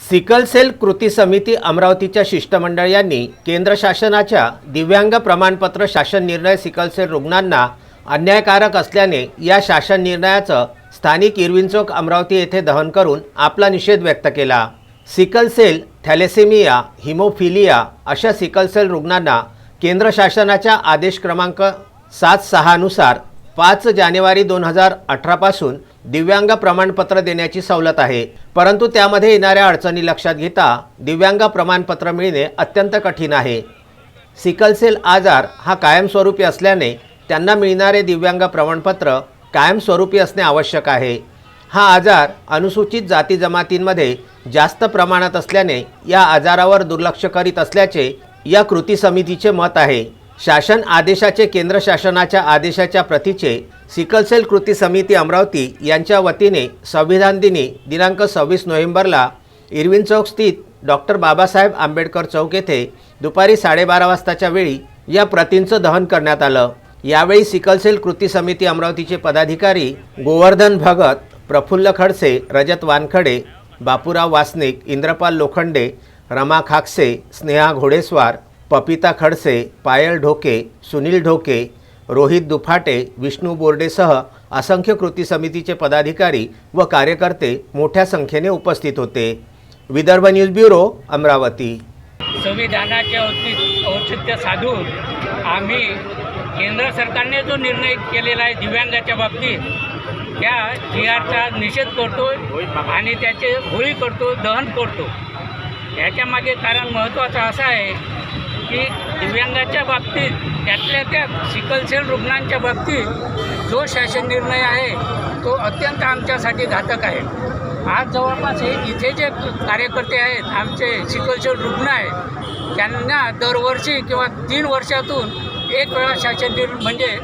Sickle sale कृती समिती अमरावतीच्या शिष्टमंडळ यांनी केंद्र शासनाच्या दिव्यांग प्रमाणपत्र शासन निर्णय सिकल सेल रुग्णांना अन्यायकारक असल्याने या शासन निर्णयाचं स्थानिक इरविन चौक अमरावती येथे दहन करून आपला निषेध व्यक्त केला. सिकल सेल थॅलेसेमिया हिमोफिलिया अशा सिकल सेल रुग्णांना केंद्र शासनाच्या आदेश क्रमांक सात सहानुसार पाच जानेवारी दोन हजार अठरापासून दिव्यांग प्रमाणपत्र देण्याची सवलत आहे. परंतु त्यामध्ये येणाऱ्या अडचणी लक्षात घेता दिव्यांग प्रमाणपत्र मिळणे अत्यंत कठीण आहे. सिकलसेल आजार हा कायमस्वरूपी असल्याने त्यांना मिळणारे दिव्यांग प्रमाणपत्र कायमस्वरूपी असणे आवश्यक आहे. हा आजार अनुसूचित जाती जमातींमध्ये जास्त प्रमाणात असल्याने या आजारावर दुर्लक्ष करीत असल्याचे या कृती समितीचे मत आहे. शासन आदेशाचे केंद्र शासनाच्या आदेशाच्या प्रतीचे सिकलसेल कृती समिती अमरावती यांच्या वतीने संविधान दिनी दिनांक सव्वीस नोव्हेंबरला इरविन चौक स्थित डॉक्टर बाबासाहेब आंबेडकर चौक येथे दुपारी साडेबारा वाजताच्या वेळी या प्रतींचं दहन करण्यात आलं. यावेळी सिकलसेल कृती समिती अमरावतीचे पदाधिकारी गोवर्धन भगत प्रफुल्ल खडसे रजत वानखडे बापूराव वासनिक इंद्रपाल लोखंडे रमा खाकसे स्नेहा घोडेस्वार पपिता खडसे पायल ढोके सुनील ढोके रोहित दुफाटे विष्णू बोर्डेसह असंख्य कृती समितीचे पदाधिकारी व कार्यकर्ते मोठ्या संख्येने उपस्थित होते. Vidarbha news bureau Amravati. संविधानाचे औचित्य औचित्य साधून आम्ही केंद्र सरकारने जो निर्णय केलेला आहे दिव्यांगाच्या बाबतीत त्या जी आरचा निषेध करतो आणि त्याचे होळी करतो दहन करतो. याच्यामागे कारण महत्त्वाचं असं आहे की दिव्यांगाच्या बाबतीत त्यातल्या त्या सिकलसेल रुग्णांच्या बाबतीत जो शासन निर्णय आहे तो अत्यंत आमच्यासाठी घातक आहे. आज जवळपास हे इथे जे कार्यकर्ते आहेत आमचे सिकलसेल रुग्ण आहेत त्यांना दरवर्षी किंवा तीन वर्षातून एक वेळा शासन निर्णय म्हणजे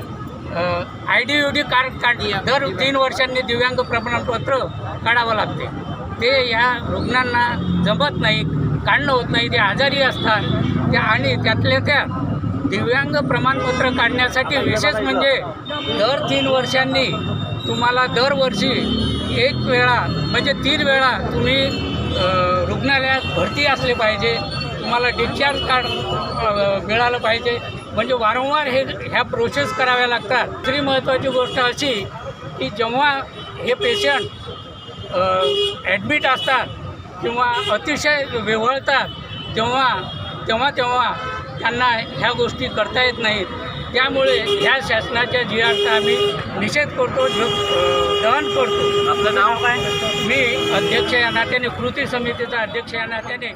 I D U D card काढ दर तीन वर्षांनी दिव्यांग प्रमाणपत्र काढावं लागते. ते या रुग्णांना जमत नाही. काढणं होत नाही ते आजारी असतात. त्या आणि त्यातल्या त्या दिव्यांग प्रमाणपत्र काढण्यासाठी विशेष म्हणजे दर तीन वर्षांनी तुम्हाला दरवर्षी एक वेळा म्हणजे तीन वेळा तुम्ही रुग्णालयात भरती असले पाहिजे. तुम्हाला डिस्चार्ज कार्ड मिळालं पाहिजे. म्हणजे वारंवार हे ह्या प्रोसेस कराव्या लागतात. दुसरी महत्त्वाची गोष्ट अशी की जेव्हा हे पेशंट ॲडमिट असतात किंवा अतिशय विव्हळतात तेव्हा तेव्हा तेव्हा त्यांना ह्या गोष्टी करता येत नाहीत. त्यामुळे ह्या शासनाच्या जी आरचा आम्ही निषेध करतो दहन करतो. आपलं नाव काय? मी अध्यक्ष या नात्याने कृती समितीचा अध्यक्ष या नात्याने